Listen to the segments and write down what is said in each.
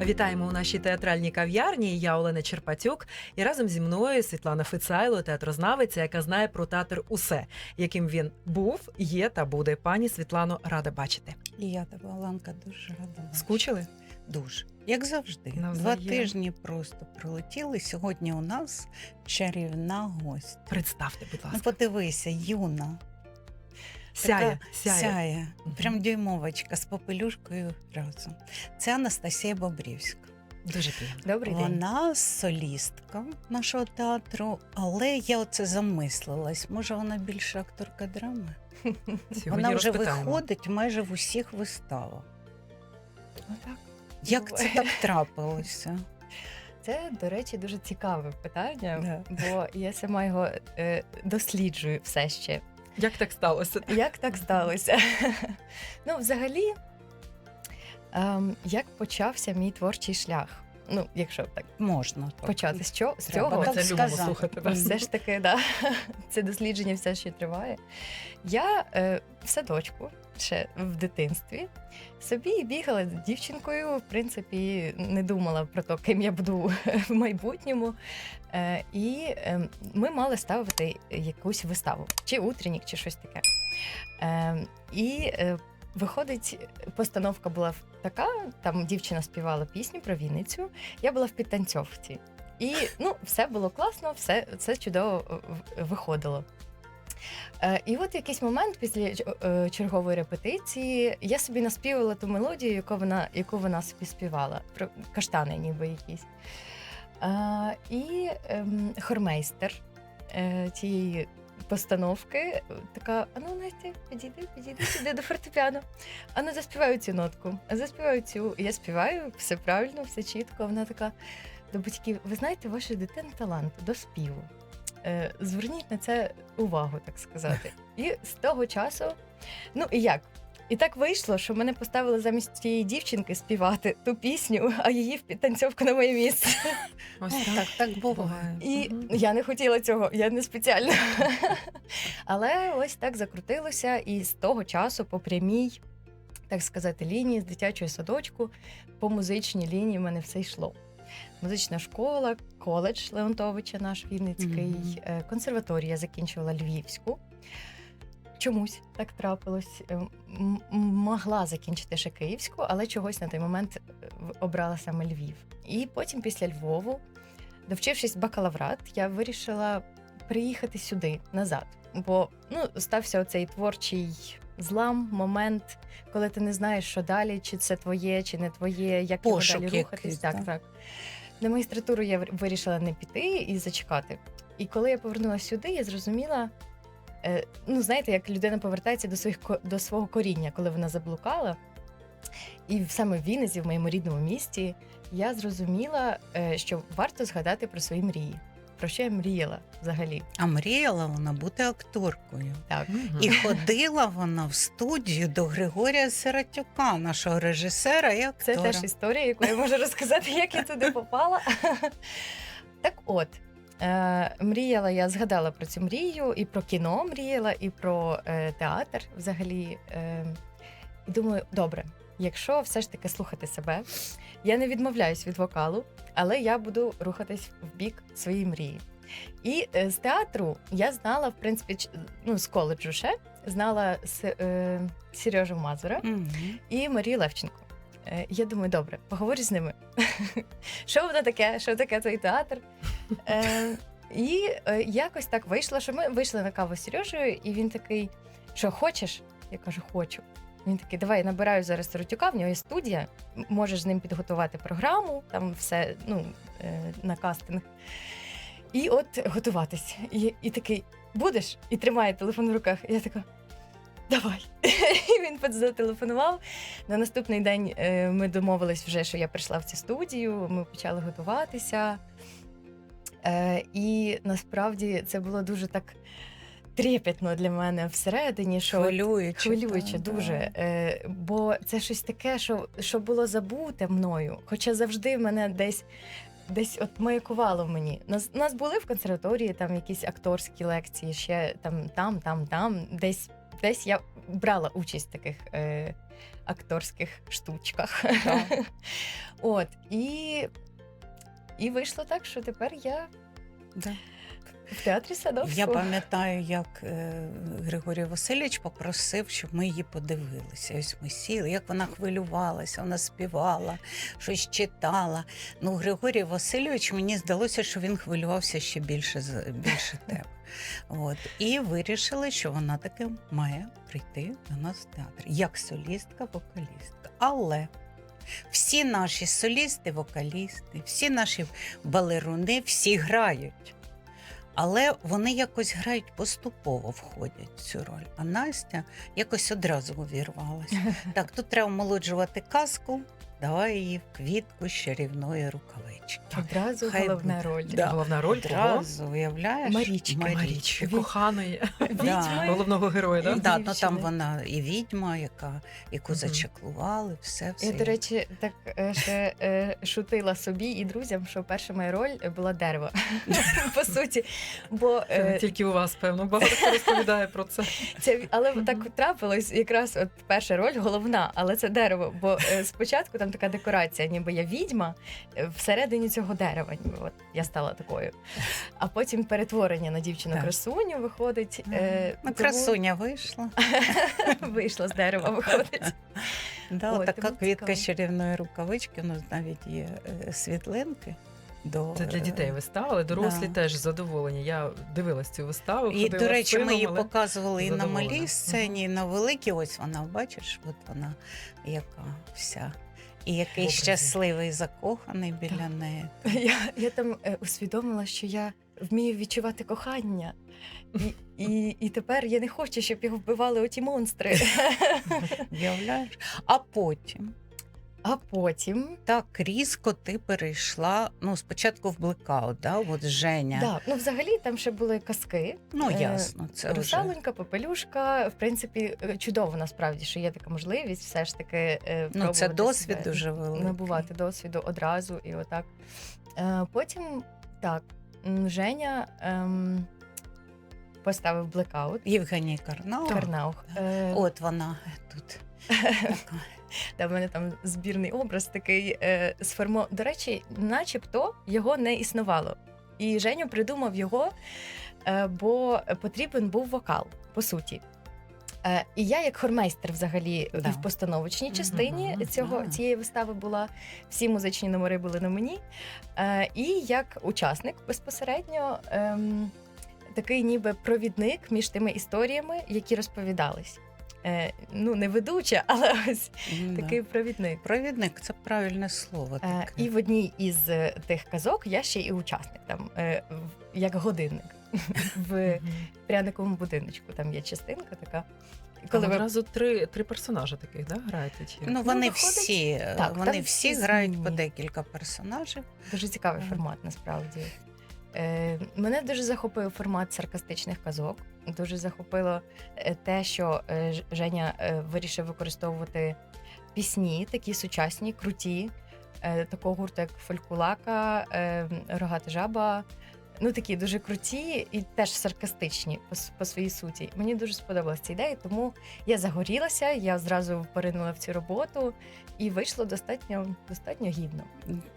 Вітаємо у нашій театральній кав'ярні. Я Олена Черпатюк, і разом зі мною Світлана Фицайло, театрознавиця, яка знає про театр усе, яким він був, є та буде. Пані Світлано, рада бачити. І я тебе, Оленка, дуже рада. Скучили? Дуже. Як завжди. Навзаєм. Два тижні просто пролетіли. Сьогодні у нас чарівна гость. Представте, будь Ну, ласка. подивися, юна. Сяє, сяє. сяє. Прям дюймовочка з попелюшкою разом. Це Анастасія Бобрівська. Дуже приємно. Добрий день. Вона солістка нашого театру, але я оце замислилась. Може, вона більше акторка драми? Сьогодні вона вже розпитаємо. виходить майже в усіх виставах. Ну, так. Як це так трапилося? Це, до речі, дуже цікаве питання, Да. бо я сама його е, досліджую все ще. Як так сталося? Як так сталося? ну, взагалі, ем, як почався мій творчий шлях? Ну, якщо так Можна так. почати з чого з Треба цього, так це любимо сказати. слухати. Мгм. все ж таки, да, це дослідження все ще триває. Я е, в садочку ще в дитинстві собі бігала з дівчинкою, в принципі, не думала про те, ким я буду в майбутньому. Е, і е, ми мали ставити якусь виставу, чи утреннік, чи щось таке. Е, і е, виходить, постановка була така: там дівчина співала пісню про Вінницю, я була в підтанцьовці. І ну, все було класно, все, все чудово е, виходило. Е, і от якийсь момент після е, чергової репетиції я собі наспівала ту мелодію, яку вона, яку вона собі співала, про каштани, ніби якісь. Е, і ем, хормейстер е, тієї постановки е, така: а ну Настя, підійди, підійди сюди до фортепіано. А ну заспіваю цю нотку. Заспіваю цю. Я співаю, все правильно, все чітко. Вона така до батьків: ви знаєте, ваша дитина талант до співу. Е, зверніть на це увагу, так сказати. І з того часу, ну і як? І так вийшло, що мене поставили замість тієї дівчинки співати ту пісню, а її в підтанцьовку на моє місце. Ось так. так. Буває. І я не хотіла цього, я не спеціально. Але ось так закрутилося, і з того часу по прямій, так сказати, лінії з дитячого садочку, по музичній лінії в мене все йшло. Музична школа, коледж Леонтовича, наш Вінницький, Мгм. е, консерваторію я закінчувала Львівську. Чомусь так трапилось. Е, м- Могла закінчити ще Київську, але чогось на той момент е, обрала саме Львів. І потім після Львову, довчившись бакалаврат, я вирішила приїхати сюди назад. Бо ну, стався оцей творчий злам, момент, коли ти не знаєш, що далі, чи це твоє, чи не твоє, як Пошук далі рухатись. якийсь, Так, так. На магістратуру я вирішила не піти і зачекати. І коли я повернулася сюди, я зрозуміла. е, Ну, знаєте, як людина повертається до своїх до свого коріння, коли вона заблукала. І саме в Вінниці, в моєму рідному місті, я зрозуміла, е, що варто згадати про свої мрії. Про що я мріяла взагалі? А мріяла вона бути акторкою. Так. Мгм. І ходила вона в студію до Григорія Сиратюка, нашого режисера і Це актора. теж історія, яку я можу розказати, як я туди попала. Так от, е, мріяла, я згадала про цю мрію, і про кіно мріяла, і про е, театр взагалі. Е, і думаю, добре, якщо все ж таки слухати себе, я не відмовляюсь від вокалу, але я буду рухатись в бік своєї мрії. І е, з театру я знала, в принципі, ну, з коледжу ще знала С- е, Сережу Мазура Мгм. і Марію Левченко. Е, Я думаю, добре, поговорю з ними. Що воно таке? Що таке той театр? Е, І е, якось так вийшло, що ми вийшли на каву з Сережею, і він такий: що хочеш? Я кажу, хочу. Він такий, давай я набираю зараз Сиротюка, в нього є студія, можеш з ним підготувати програму, там все ну, е, на кастинг. І от готуватись. І, і такий, будеш? І тримає телефон в руках. І я така. Давай. І він зателефонував. На наступний день е, ми домовились вже, що я прийшла в цю студію, ми почали готуватися. Е, І насправді це було дуже так трепетно для мене всередині, що Хвилююче. хвилююче так, дуже. да. Е, бо це щось таке, що, що було забуте мною. Хоча завжди в мене десь. Десь от маякувало в мені. Нас, нас були в консерваторії там якісь акторські лекції, ще там, там, там, там. Десь, десь я брала участь в таких е, акторських штучках. Так. От, і, і вийшло так, що тепер я Да. В театрі Садовського. Я пам'ятаю, як е, Григорій Васильович попросив, щоб ми її подивилися. Ось ми сіли, як вона хвилювалася, вона співала, щось читала. Ну, Григорій Васильович, мені здалося, що він хвилювався ще більше більше тебе. От. І вирішили, що вона таки має прийти до нас в театр як солістка, вокалістка. Але всі наші солісти, вокалісти, всі наші балеруни, всі грають. Але вони якось грають поступово входять в цю роль. А Настя якось одразу увірвалася. Так, тут треба омолоджувати казку, давай її в квітку з чарівної рукавички. Одразу Хай головна буде. роль. Да. Головна роль кого? Уявляєш? Марічки. Марічки, Від- коханої Да. головного героя, да? Від- Да, ну, там вона і відьма, яка, яку зачаклували, все, все. Я, до речі, так е, ще е, шутила собі і друзям, що перша моя роль була дерево. По суті. Бо е, тільки у вас, певно, багато хто розповідає про це. це але так трапилось, якраз от перша роль головна, але це дерево. Бо е, спочатку там така декорація, ніби я відьма е, всередині цього дерева. Ніби от я стала такою. А потім перетворення на дівчину красуню виходить. е, Ну, тому красуня вийшла. вийшла з дерева, виходить. Да, Ой, така квітка цікаво. з чарівної рукавички. У нас навіть є е, світлинки. До, Це для дітей вистава, але дорослі Да. теж задоволені. Я дивилась цю виставу. І, до речі, ми її показували і на малій сцені, і на великій. Ось вона, бачиш, от вона яка вся. І який Образи. щасливий закоханий біля неї. Я, я там е, усвідомила, що я вмію відчувати кохання. І, і, і тепер я не хочу, щоб його вбивали оті монстри. Уявляєш? А потім А потім. так різко ти перейшла. Ну, спочатку в блекаут, да? от Женя. Да, ну взагалі там ще були казки. Ну, Е, ясно, це вже. Русалонька, попелюшка. В принципі, е, чудово насправді, що є така можливість все ж таки. е, Ну, це досвід себе, дуже великий. набувати досвіду одразу і отак. Потім так, Женя ем, поставив блекаут. Євгеній Карнаух. Карнаух. Е, От вона тут. Та в мене там збірний образ такий е, сформо. До речі, начебто його не існувало. І Женю придумав його, е, бо потрібен був вокал, по суті. Е, і я, як хормейстер, взагалі, Да. і в постановочній частині Мгм, цього, да. цієї вистави була. Всі музичні номери були на мені. Е, і як учасник безпосередньо. ем, Такий ніби провідник між тими історіями, які розповідались. Е, ну, не ведуча, але ось Да. такий провідник. Провідник це правильне слово. Е, Таке. і в одній із е, тих казок я ще і учасник, там, як годинник в пряниковому будиночку. Там є частинка така. Коли ви одразу три, три персонажі таких, да, граєте? Чи? Ну, вони виходить, всі, так, вони всі грають по декілька персонажів. дуже цікавий формат, насправді. Е, мене дуже захопив формат саркастичних казок. Дуже захопило е, те, що е, Женя вирішив використовувати пісні, такі сучасні, круті, такого гурту, як Фолькулака, Рогата жаба. Ну, такі дуже круті і теж саркастичні по, по своїй суті. Мені дуже сподобалася ця ідея, тому я загорілася, я зразу поринула в цю роботу і вийшло достатньо, достатньо гідно.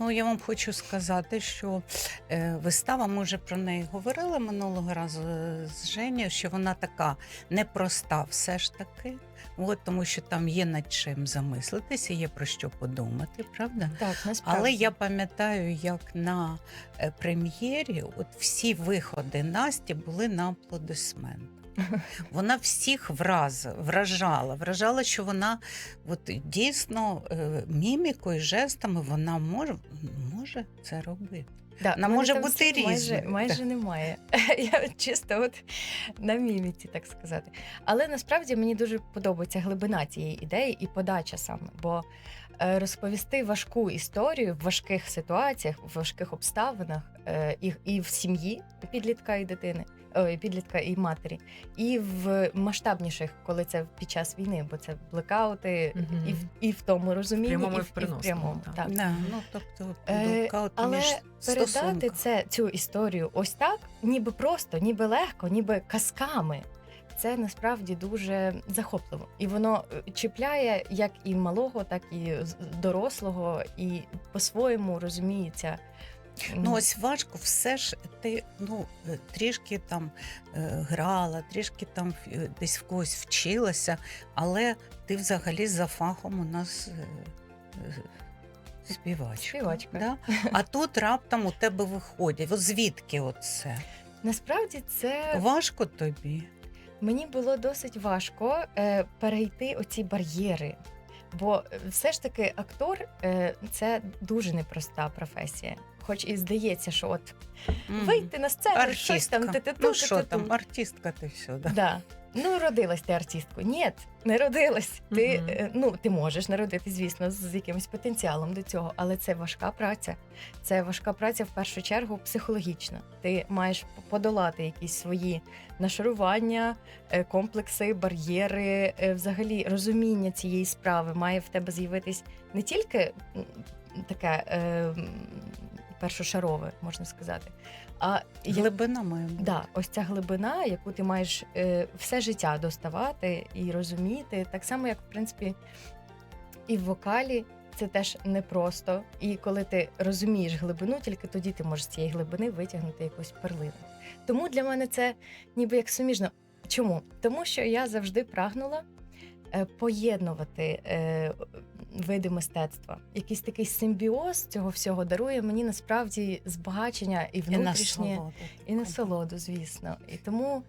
Ну, я вам хочу сказати, що е, вистава, ми вже про неї говорили минулого разу е, з Женєю, що вона така непроста все ж таки. От, тому що там є над чим замислитися, є про що подумати, правда? Так, насправді. Але я пам'ятаю, як на е, прем'єрі от всі виходи Насті були на аплодисмент. Вона всіх враз, вражала, вражала, що вона от, дійсно е, мімікою, жестами вона може, може це робити. Да, Вона може там бути слів майже, різною. майже немає. Я чисто от на міміці, так сказати. Але насправді мені дуже подобається глибина цієї ідеї і подача саме. Бо е, розповісти важку історію в важких ситуаціях, в важких обставинах е, і, і в сім'ї підлітка і дитини. Ой, підлітка і матері, і в масштабніших, коли це під час війни, бо це блекаути, Мгм. і, в, і в тому розумінні, прямому і в в, і в прямому. так. Так. Да, ну, тобто, Е, блокаут Але між передати це цю історію ось так, ніби просто, ніби легко, ніби казками. це насправді дуже захопливо. І воно е, чіпляє як і малого, так і дорослого, і по-своєму розуміється. Ну ось важко, все ж ти ну е, трішки там е, грала, трішки там е, десь в когось вчилася, але ти взагалі за фахом у нас співачка. Співачка. Да? А тут раптом у тебе виходить. От звідки оце? Насправді це Важко тобі? Мені було досить важко е, перейти оці бар'єри. Бо е, все ж таки актор е, це дуже непроста професія. Хоч і здається, що от вийти на сцену, щось там ти-ти-ту, Ну що там, артистка ти все, да? Да. Ну, родилась ти артисткою. Ні, не родилась. Ти, е, ну, ти можеш народити, звісно, з якимось потенціалом до цього, але це важка праця. Це важка праця в першу чергу психологічна. Ти маєш подолати якісь свої нашарування, е, комплекси, бар'єри, е, взагалі розуміння цієї справи має в тебе з'явитись не тільки таке е, першошарове, можна сказати, а як- Глибина має бути. Да, ось ця глибина, яку ти маєш е, все життя доставати і розуміти, так само, як в принципі і в вокалі. Це теж непросто. І коли ти розумієш глибину, тільки тоді ти можеш з цієї глибини витягнути якусь перлину. Тому для мене це ніби як суміжно. Чому? Тому що я завжди прагнула поєднувати е, види мистецтва. Якийсь такий симбіоз цього всього дарує мені насправді збагачення і І внутрішнє. І насолоду, звісно. І тому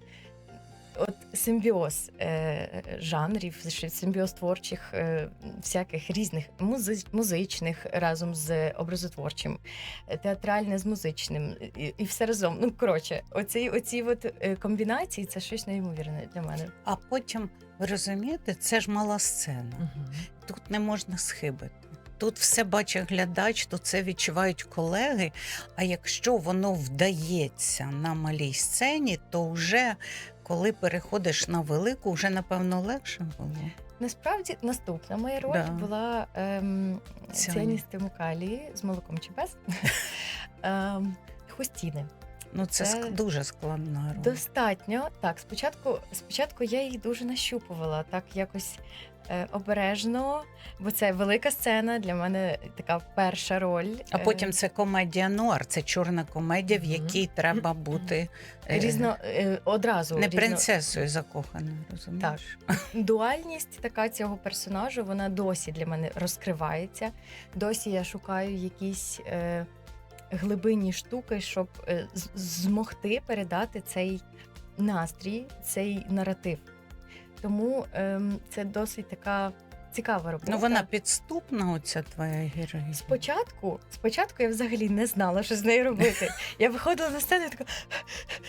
от симбіоз е, жанрів, симбіоз творчих, е, всяких різних музи- музичних разом з образотворчим, е, театральне з музичним, і, і все разом. Ну, коротше, оці, оці от е, комбінації це щось неймовірне для мене. А потім, ви розумієте, це ж мала сцена. Мгм. Тут не можна схибити. Тут все бачить глядач, тут це відчувають колеги. А якщо воно вдається на малій сцені, то вже коли переходиш на велику, вже напевно легше було. Насправді наступна моя роль Да. була ем, Ціані. ціаністи мукалії з молоком чи без ем, Хустіни. Ну це, Це ск- дуже складна роль. Достатньо. Так, спочатку, спочатку я їх дуже нащупувала, так якось е, обережно, бо це велика сцена для мене така перша роль. А Е, потім це комедія нуар, це чорна комедія, в Мгм. якій треба бути е, різно е, одразу не різно- принцесою закоханою, розумієш? дуальність така цього персонажу, вона досі для мене розкривається. Досі я шукаю якісь е, глибинні штуки, щоб е, змогти передати цей настрій, цей наратив. Тому ем, це досить така цікава робота. Ну вона підступна, оця твоя героїня. Спочатку, спочатку я взагалі не знала, що з нею робити. Я виходила на сцену і така,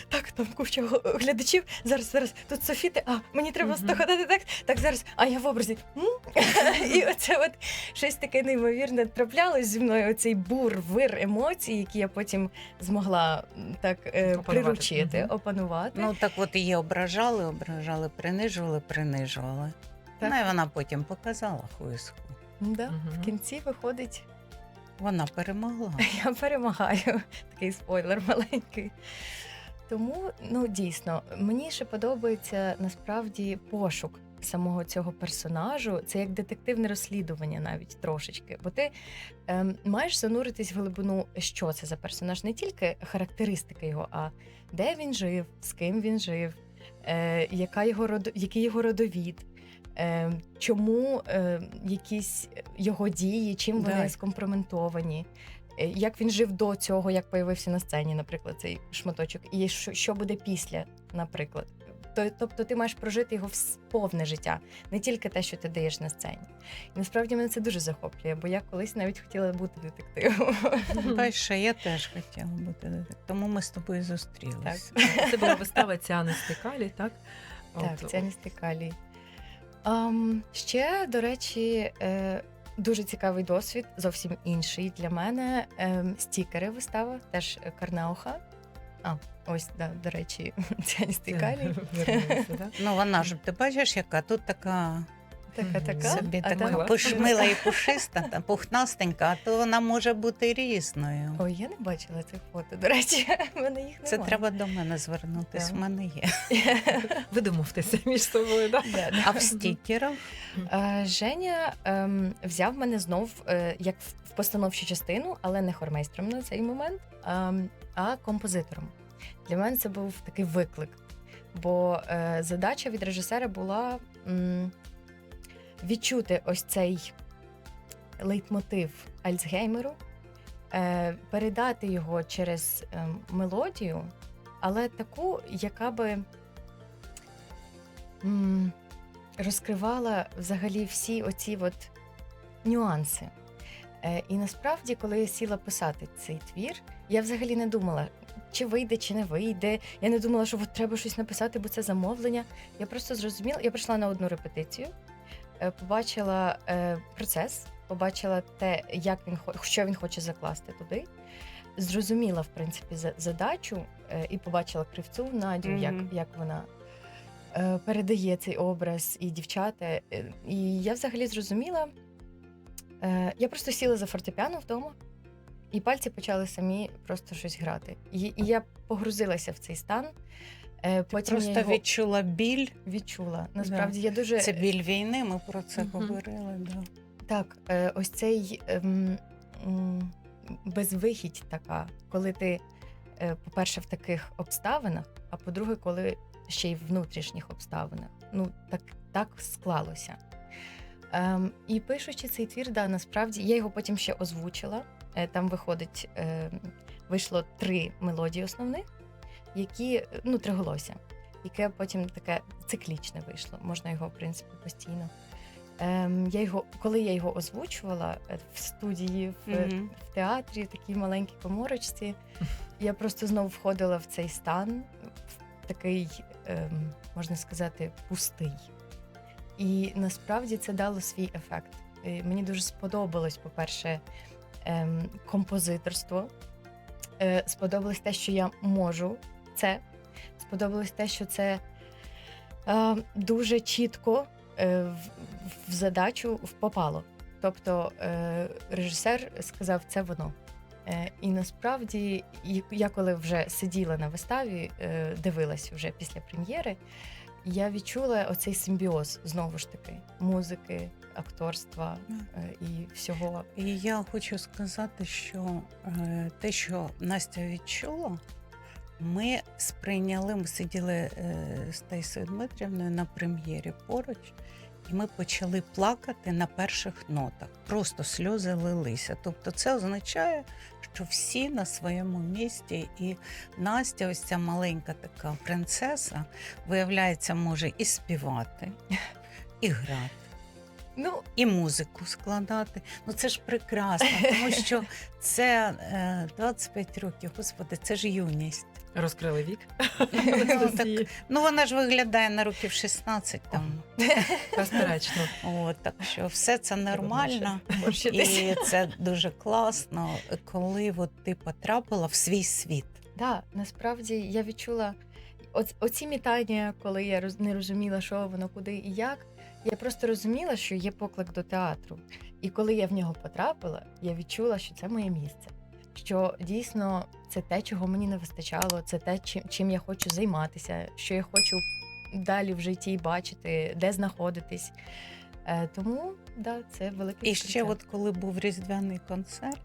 так, там куча глядачів. Зараз, зараз, тут Софіти, а мені треба стохотати так, так зараз, а я в образі. І оце от щось таке неймовірне траплялось зі мною, оцей бур, вир емоцій, які я потім змогла так е, приручити, опанувати. Ну так от її ображали, ображали, принижували, принижували. Так. Ну і вона потім показала хуїску. да, Мгм. В кінці виходить, Вона перемогла. я перемагаю. Такий спойлер маленький. Тому, ну дійсно, мені ще подобається насправді пошук самого цього персонажу. Це як детективне розслідування, навіть трошечки. Бо ти ем, маєш зануритись в глибину, що це за персонаж, не тільки характеристики його, а де він жив, з ким він жив, е, яка його родо, який його родовід. Е, Чому е, якісь його дії, чим вони Да. скомпроментовані? Е, Як він жив до цього, як появився на сцені, наприклад, цей шматочок, і що, що буде після, наприклад. Тобто ти маєш прожити його повне життя, не тільки те, що ти даєш на сцені. І насправді мене це дуже захоплює, бо я колись навіть хотіла бути детективом. Бачиш, я теж хотіла бути детективом. Тому ми з тобою зустрілися. Це була вистава Ціани Стикалі, так? Так, це стикалі. Um, ще, до речі, е, дуже цікавий досвід, зовсім інший для мене. Ем, стікери вистава, теж Карнауха. А, ось, да, до речі, ця стикалі. Вернулися, да? Ну вона ж ти бачиш, яка тут така Така, така. Собі а така пошмила і пушиста, та пухнастенька, а то вона може бути різною. Ой, я не бачила цих фото. До речі, в мене їх Це треба до мене звернутись. Так. В мене є. Ви домовтеся між собою, да? Да, да. А в стікерах Женя ем, взяв мене знов е, як в в постановчу частину, але не хормейстром на цей момент, ем, а композитором. Для мене це був такий виклик. Бо е, задача від режисера була м, відчути ось цей лейтмотив Альцгеймеру, е, передати його через е, мелодію, але таку, яка би розкривала взагалі всі оці от нюанси. Е, і насправді, коли я сіла писати цей твір, я взагалі не думала, чи вийде, чи не вийде. Я не думала, що от треба щось написати, бо це замовлення. Я просто зрозуміла, я прийшла на одну репетицію, побачила е, процес, побачила те, як він що він хоче закласти туди. Зрозуміла, в принципі, за- задачу е, і побачила кривцю Надю, як, Мгм. як вона е, передає цей образ і дівчата. Е, І я взагалі зрозуміла. Е, я просто сіла за фортепіано вдома, і пальці почали самі просто щось грати. І, і я погрузилася в цей стан. Е, потім просто я його відчула біль. відчула. Насправді я дуже Це біль війни. Ми про це Мгм. говорили. Да. Так, е, ось цей ем, м, безвихідь така, коли ти, е, по-перше, в таких обставинах, а по-друге, коли ще й в внутрішніх обставинах. Ну, так, так склалося. Ем, і пишучи цей твір, да, насправді я його потім ще озвучила. Е, там виходить, е, вийшло три мелодії основних, які, ну, триголосся, яке потім таке циклічне вийшло. Можна його, в принципі, постійно. Ем, я його, коли я його озвучувала е, в студії, в, Мгм. в театрі, такій маленькій коморочці, я просто знову входила в цей стан, в такий, ем, можна сказати, пустий. І насправді це дало свій ефект. І мені дуже сподобалось, по-перше, ем, композиторство. Е, сподобалось те, що я можу це. Сподобалось те, що це е, дуже чітко е, в, в задачу попало. Тобто е, режисер сказав, це воно. Е, і насправді, я коли вже сиділа на виставі, е, дивилась вже після прем'єри, я відчула оцей симбіоз знову ж таки музики, акторства е, і всього. І я хочу сказати, що е, те, що Настя відчула, ми сприйняли, ми сиділи е, з Таїсою Дмитрівною на прем'єрі поруч, і ми почали плакати на перших нотах. Просто сльози лилися. Тобто, це означає, що всі на своєму місці, і Настя, ось ця маленька така принцеса, виявляється, може і співати, і грати Ну, і музику складати. Ну це ж прекрасно, тому що це е, 25 років, господи, це ж юність. Розкрили вік. Ну, так, ну вона ж виглядає на років 16 там. Безперечно. От, так що все це нормально. І це дуже класно, коли от ти потрапила в свій світ. Да, насправді я відчула оц- оці мітання, коли я роз- не розуміла, що воно куди і як. Я просто розуміла, що є поклик до театру. І коли я в нього потрапила, я відчула, що це моє місце. Що дійсно це те, чого мені не вистачало, це те, чим, чим я хочу займатися, що я хочу далі в житті бачити, де знаходитись. Е, тому да, це велике І ще, от коли був різдвяний концерт,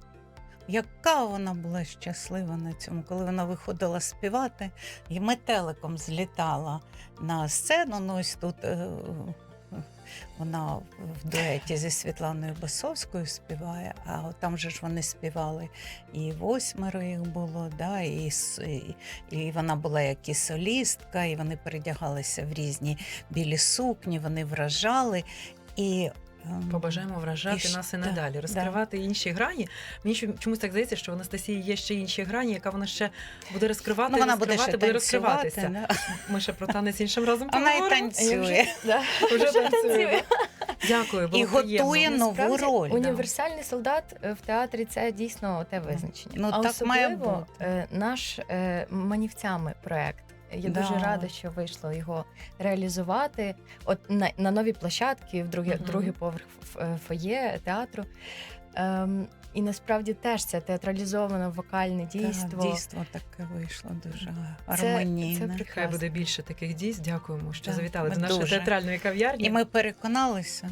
яка вона була щаслива на цьому, коли вона виходила співати, і метеликом злітала на сцену. Ну, ось тут е, вона в дуеті зі Світланою Басовською співає, а там же ж вони співали і восьмеро їх було, да, і, і, і вона була як і солістка, і вони передягалися в різні білі сукні, вони вражали. І Побажаємо вражати І нас і да, надалі, розкривати інші грані. Мені чомусь так здається, що в Анастасії є ще інші грані, яка вона ще буде розкривати, ну, вона буде розкривати, ще буде розкриватися. Да. Ми ще про танець іншим разом Вона і поговоримо. А я танцює. да, Вже танцює. танцює. Дякую, було І готує приємно. нову Насправді, роль, да. Універсальний солдат е, в театрі це дійсно те визначення. Ну, а так має бути. е, наш е, манівцями проект Я Да. дуже рада, що вийшло його реалізувати. От на, на новій площадці, в другий, Мгм. другий поверх ф- е, фоє театру. Ем, і насправді теж це театралізоване вокальне дійство. Так, дійство таке вийшло дуже Це- гармонійне. це Хай буде більше таких дійств. Дякуємо, що Так, завітали ми до нашої дуже. театральної кав'ярні. І ми переконалися,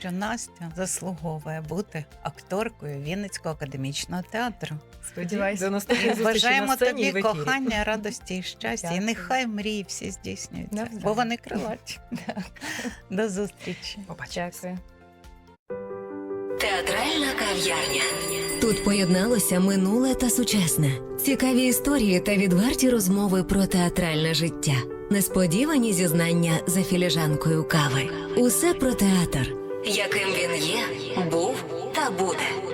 що Настя заслуговує бути акторкою Вінницького академічного театру. Сподіваюся. до наступних Бажаємо на сцені тобі в кохання, радості і щастя. І нехай мрії всі здійснюються, Навзаєм. бо вони крилаті. До зустрічі. Побачимось. Дякую. Театральна кав'ярня. Тут поєдналося минуле та сучасне, цікаві історії та відверті розмови про театральне життя, несподівані зізнання за філіжанкою кави. Усе про театр, яким він є, був та буде.